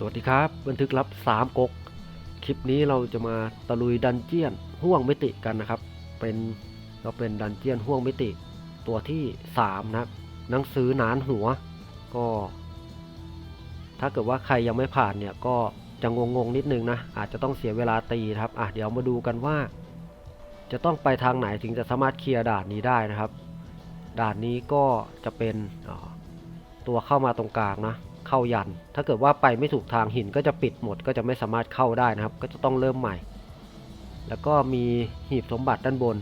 สวัสดีครับ บันทึกลับ 3ก๊กคลิปนี้เราจะมาตะลุยดันเจียนห่วงมิติกันนะครับ เป็นก็เป็นดันเจียนห่วงมิติตัวที่ 3 นะครับหนังสือหนานหัว ก็ ถ้าเกิดว่าใครยังไม่ผ่านเนี่ย ก็จะงงๆนิดนึงนะ อาจจะต้องเสียเวลาตีครับอะเดี๋ยวมาดูกันว่า จะต้องไปทางไหนถึงจะสามารถเคลียร์ด่านนี้ได้นะครับ ด่านนี้ก็จะเป็นตัวเข้ามาตรงกลางนะ เข้ายัน ถ้าเกิดว่าไปไม่ถูกทางหินก็จะปิดหมด ก็จะไม่สามารถเข้าได้นะครับ ก็จะต้องเริ่มใหม่ แล้วก็มีหีบสมบัติด้านบน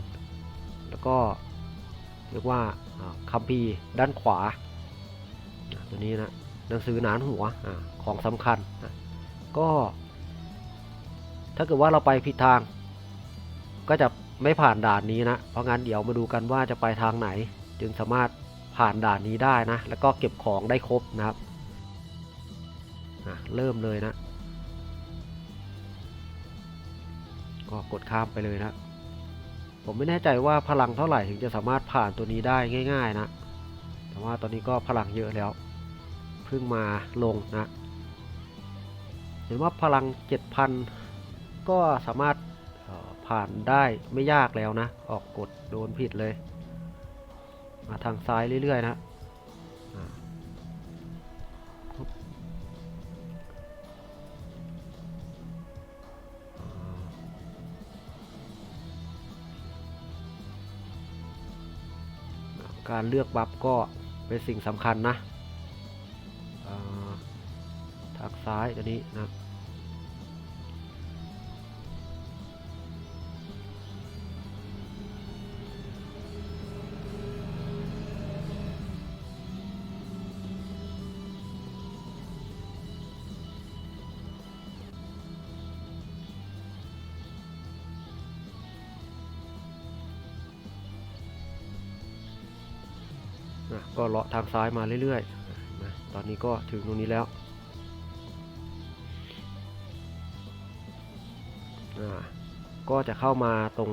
แล้วก็เรียกว่าคัมภีร์ด้านขวา ตัวนี้นะหนังสือหนานหัวอของสำคัญ ก็ ถ้าเกิดว่าเราไปผิดทาง ก็จะไม่ผ่านด่านนี้นะ เพราะงั้นเดี๋ยวมาดูกันว่าจะไปทางไหน จึงสามารถผ่านด่านนี้ได้นะ แล้วก็เก็บของได้ครบนะครับ อะเริ่มเลยนะ ก็กดข้ามไปเลยนะ ผมไม่แน่ใจว่าพลังเท่าไหร่ถึงจะสามารถผ่านตัวนี้ได้ง่าย ๆ นะ แต่ว่าตอนนี้ก็พลังเยอะแล้วเพิ่งมาลงนะ เห็นว่าพลัง 7,000 ก็สามารถผ่านได้ไม่ยากแล้วนะ ออกกดโดนผิดเลย มาทางซ้ายเรื่อย ๆ นะ การเลือกบัฟก็เป็นสิ่งสำคัญนะทางซ้ายตัวนี้นะ ก็เลาะทางซ้ายมาเรื่อยๆนะตอนนี้ก็ถึงตรงนี้แล้วก็จะเข้ามาตรง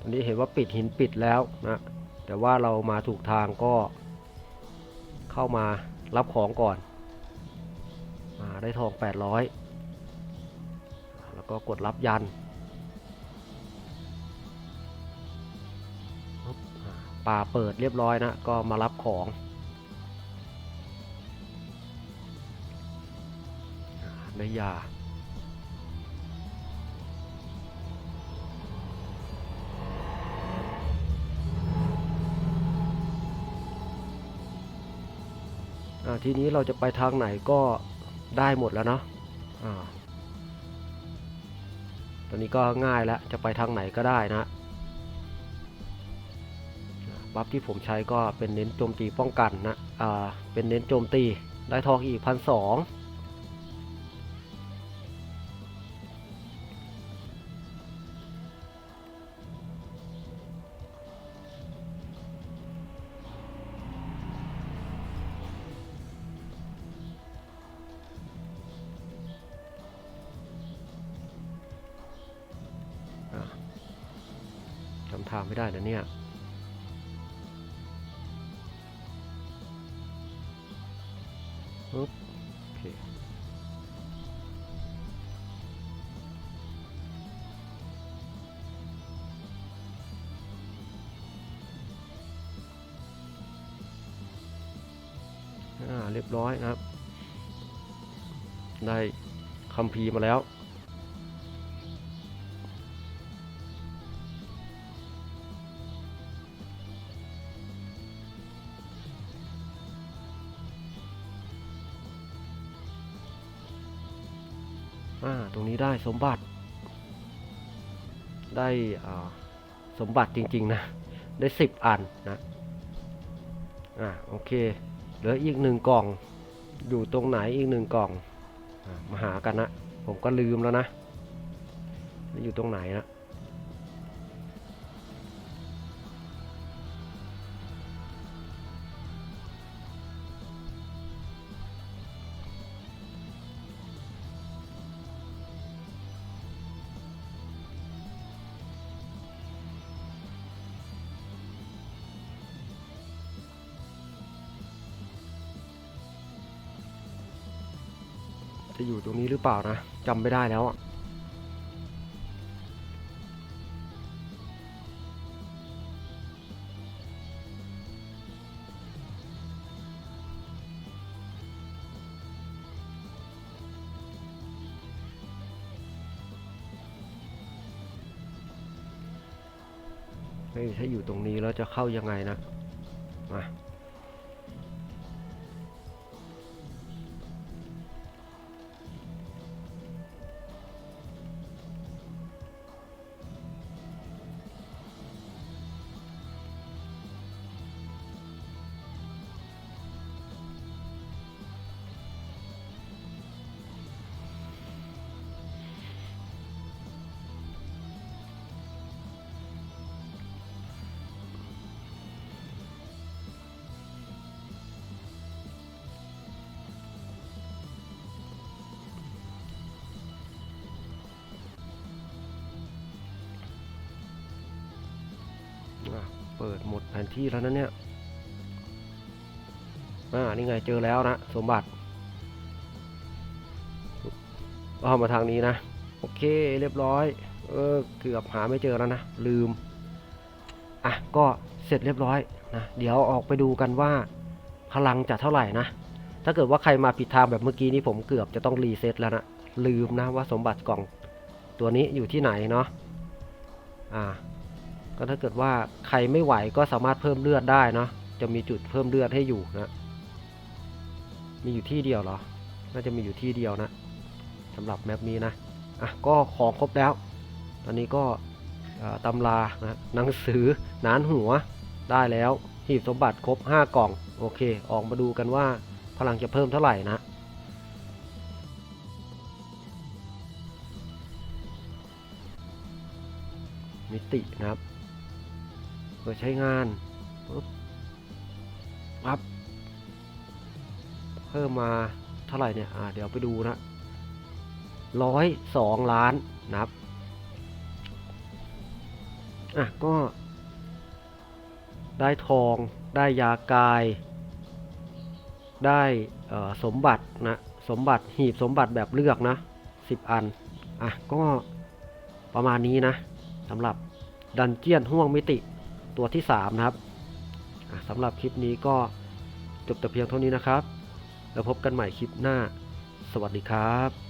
ตอนนี้เห็นว่าปิดหินปิดแล้วนะแต่ว่าเรามาถูกทางก็เข้ามารับของก่อนอได้ทอง 800 แล้วก็กดรับยัน ป่าเปิดเรียบร้อยนะ ก็มารับของอ่าได้ยาทีนี้เราจะไปทางไหนก็ได้หมดแล้วเนาะอ่าตอนนี้ก็ง่ายแล้ว จะไปทางไหนก็ได้นะ บัฟที่ผมใช้ก็เป็นเน้นโจมตีป้องกันนะอ่าเป็นเน้นโจมตีได้ทองอีกพันสองจำทางไม่ได้นะเนี่ย ปึ๊บโอเคเรียบร้อยนะครับ ได้คัมภีร์มาแล้ว อ่าตรงนี้ได้สมบัติ ได้อ่าสมบัติจริง ๆ นะ ได้สิบอันนะอ่าโอเคเหลืออีกหนึ่งกล่องอยู่ตรงไหนอีกหนึ่งกล่องอมาหากันนะ ผมก็ลืมแล้วนะ อยู่ตรงไหนนะ จะอยู่ตรงนี้หรือเปล่านะจำไม่ได้แล้วอะถ้าอยู่ตรงนี้แล้วจะเข้ายังไงนะมา เปิดหมดแผนที่แล้วนะเนี่ยอ่านี่ไงเจอแล้วนะ สมบัติเอามาทางนี้นะ โอเคเรียบร้อย เออเกือบหาไม่เจอแล้วนะ ลืม อะ ก็เสร็จเรียบร้อยนะเดี๋ยวออกไปดูกันว่าพลังจะเท่าไหร่นะ ถ้าเกิดว่าใครมาผิดทางแบบเมื่อกี้นี้ผมเกือบจะต้องรีเซ็ตแล้วนะ ลืมนะว่าสมบัติกล่องตัวนี้อยู่ที่ไหนเนาะอ่า ก็ถ้าเกิดว่าใครไม่ไหวก็สามารถเพิ่มเลือดได้เนาะจะมีจุดเพิ่มเลือดให้อยู่นะ มีอยู่ที่เดียวเหรอ น่าจะมีอยู่ที่เดียวนะสำหรับแมปนี้นะ อะก็ของครบแล้ว ตอนนี้ก็ตำรานะหนังสือหนานหัวได้แล้วหีบสมบัติครบ 5 กล่อง โอเค ออกมาดูกันว่าพลังจะเพิ่มเท่าไหร่นะ มิตินะครับ เปิดใช้งานปุ๊บปั๊บเพิ่มมาเท่าไหร่เนี่ยอ่าเดี๋ยวไปดูนะร้อยสองล้านนะครับอะก็ ได้ทองได้ยากาย ได้สมบัตินะสมบัติหีบสมบัติแบบเลือกนะสิบอัน อะ ก็ประมาณนี้นะสำหรับดันเจียนห่วงมิติ ตัวที่ 3 นะครับสำหรับคลิปนี้ก็จบแต่เพียงเท่านี้นะครับ แล้วพบกันใหม่คลิปหน้า สวัสดีครับ